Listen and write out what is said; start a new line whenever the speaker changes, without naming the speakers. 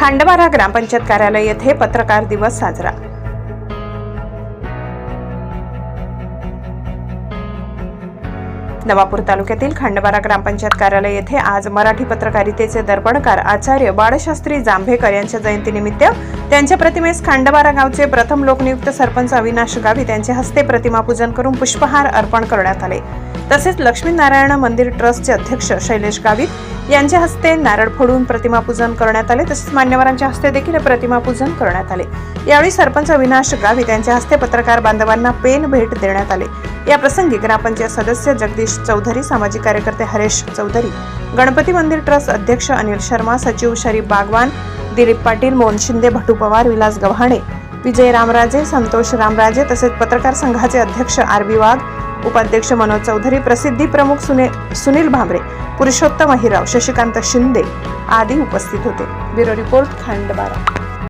खांडबारा ग्रामपंचायत कार्यालय येथे पत्रकार दिवस साजरा. नवापूर तालुक्यातील खंडबारा ग्रामपंचायत कार्यालय येथे आज मराठी पत्रकारितेचे दर्पणकार आचार्य बाळशास्त्री जांभेकर यांच्या जयंतीनिमित्त त्यांच्या प्रतिमेस खांडबारा गावचे प्रथम लोकनियुक्त सरपंच अविनाश गावी त्यांच्या हस्ते प्रतिमा पूजन करून पुष्पहार अर्पण करण्यात आले. तसेच लक्ष्मीनारायण मंदिर ट्रस्टचे अध्यक्ष शैलेश गावित यांच्या हस्ते नारळ फोडून प्रतिमा पूजन करण्यात आले तसेच मान्यवरांच्या हस्ते देखील प्रतिमा पूजन करण्यात आले. यावेळी सरपंच अविनाश गावित यांच्या हस्ते पत्रकार बांधवांना पेन भेट देण्यात आले. या प्रसंगी ग्रामपंचायत सदस्य जगदीश चौधरी सामाजिक कार्यकर्ते हरेश चौधरी गणपती मंदिर ट्रस्ट अध्यक्ष अनिल शर्मा सचिव शरीफ बागवान दिलीप पाटील मोहन शिंदे भटू पवार विलास गव्हाणे विजय रामराजे संतोष रामराजे तसेच पत्रकार संघाचे अध्यक्ष आर बी वाघ उपाध्यक्ष मनोज चौधरी प्रसिद्धी प्रमुख सुने सुनील भांबरे पुरुषोत्तम अहिराव शशिकांत शिंदे आदी उपस्थित होते. Bureau report Khandbara.